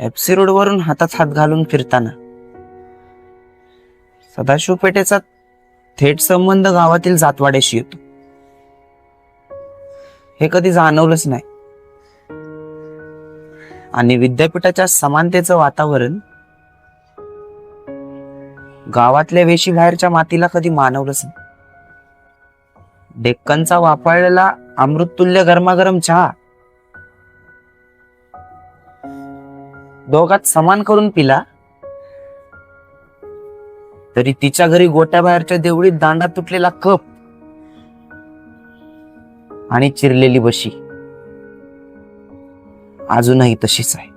FC रोडवरून हातात हात घालून फिरताना. सदाशिव पेठेचा थेट संबंध गावातील जातवाड्याशी येतो. हे कधी जाणवलंच नाही. आणि विद्यापीठाच्या समानतेचं वातावरण गावातल्या वेशी बाहेरच्या मातीला कधी मानवलंच नाही. डेक्कनचा वापरलेला अमृततुल्य गरमागरम चहा दोघात समान करून पिला तरी तिच्या घरी गोट्या बाहेरच्या देवळीत दांडा तुटलेला कप आणि चिरलेली बशी अजूनही तशीच आहे.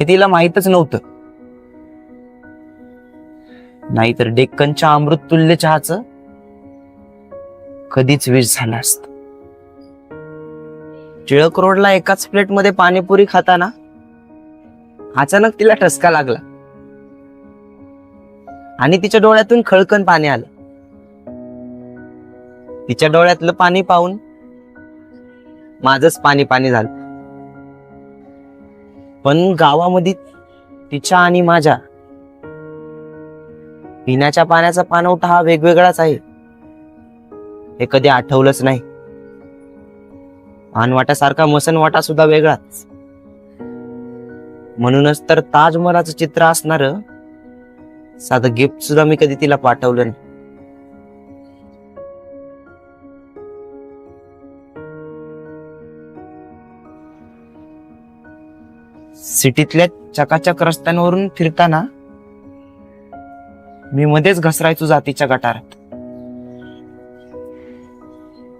हे तिला माहीतच नव्हतं. नाहीतर डेक्कनच्या अमृततुल्य चहाच कधीच विष झालं असतं. टिळक रोडला एकाच प्लेटमध्ये पाणीपुरी खाताना अचानक तिला ठसका लागला. आणि तिच्या डोळ्यातून खळकन पाणी आलं. तिच्या डोळ्यातलं पाणी पाहून माझच पाणी पाणी झालं. पण गावामध्ये तिच्या आणि माझ्या पिण्याच्या पाण्याचा पाणवठा हा वेगवेगळाच आहे. हे कधी आठवलंच नाही. पानवाटासारखा मसनवाटा सुद्धा वेगळाच. म्हणूनच तर ताजमहालाचं चित्र असणार साधं गिफ्ट सुद्धा मी कधी तिला पाठवलं नाही. सिटीतल्या चकाचक रस्त्यांवरून फिरताना मी मध्येच घसरायचो जातीच्या गटारात.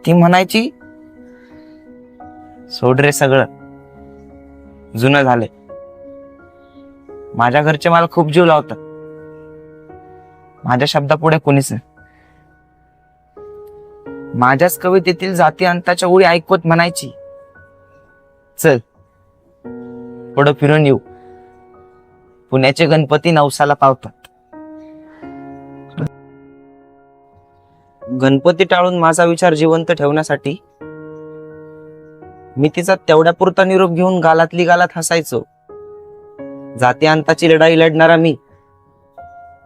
ती म्हणायची सोड रे सगळं. जुनं झालंय. माझ्या घरचे मला खूप जीव लावतात. माझ्या शब्दापुढे कोणीच नाही. माझ्याच कवितेतील जाती अंताच्या ओळी ऐकवत म्हणायची. चल पुढं फिरून येऊ. पुण्याचे गणपती नवसाला पावतात. गणपती टाळून माझा विचार जिवंत ठेवण्यासाठी मी तिचा तेवढ्या पुरता निरोप घेऊन गालातली गालात हसायचो. जाती अंताची लढाई लढणारा मी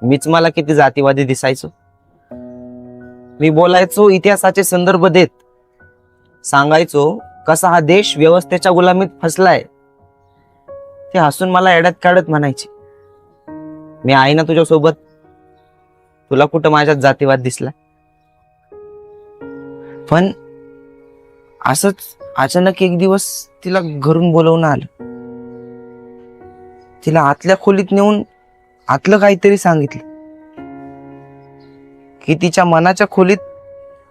मीच मला किती जातीवादी दिसायचो. मी बोलायचो इतिहासाचे संदर्भ देत. सांगायचो कसा हा देश व्यवस्थेच्या गुलामीत फसलाय. ते हसून मला एड्यात काढत म्हणायची मी आहे ना तुझ्या सोबत तुला कुठं माझ्यात जातीवाद दिसला? पण असंच अचानक एक दिवस तिला घरून बोलवणं आलं. तिला आतल्या खोलीत नेऊन आतलं काहीतरी सांगितलं. की तिच्या मनाच्या खोलीत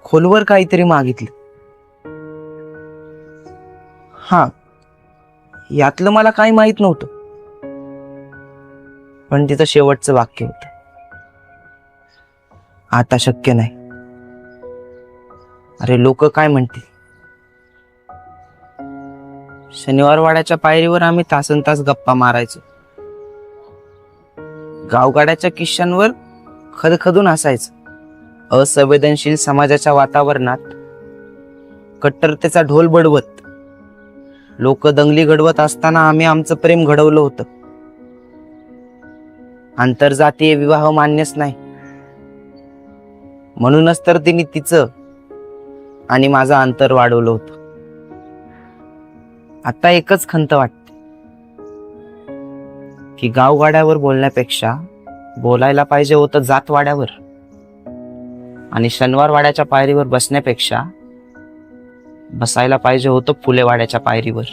खोलवर काहीतरी मागितलं. हा यातलं मला काही माहीत नव्हतं. पण तिचं शेवटचं वाक्य होत. आता शक्य नाही. अरे लोक काय म्हणतील? शनिवारवाड्याच्या पायरीवर आम्ही तासन तास गप्पा मारायचो. गावगाड्याच्या किश्यांवर खदखदून असायचं असंवेदनशील समाजाच्या वातावरणात कट्टरतेचा ढोल बडवत लोक दंगली घडवत असताना आम्ही आमचं प्रेम घडवलं होतं. आंतरजातीय विवाह मान्यच नाही. म्हणूनच तर तिने तिचं आणि माझं अंतर वाढवलं होतं. आता एकच खंत वाटते. की गावगाड्यावर बोलण्यापेक्षा बोलायला पाहिजे होतं जातवाड्यावर. आणि शनिवार वाड्याच्या पायरीवर बसण्यापेक्षा बसायला पाहिजे होतं फुलेवाड्याच्या पायरीवर.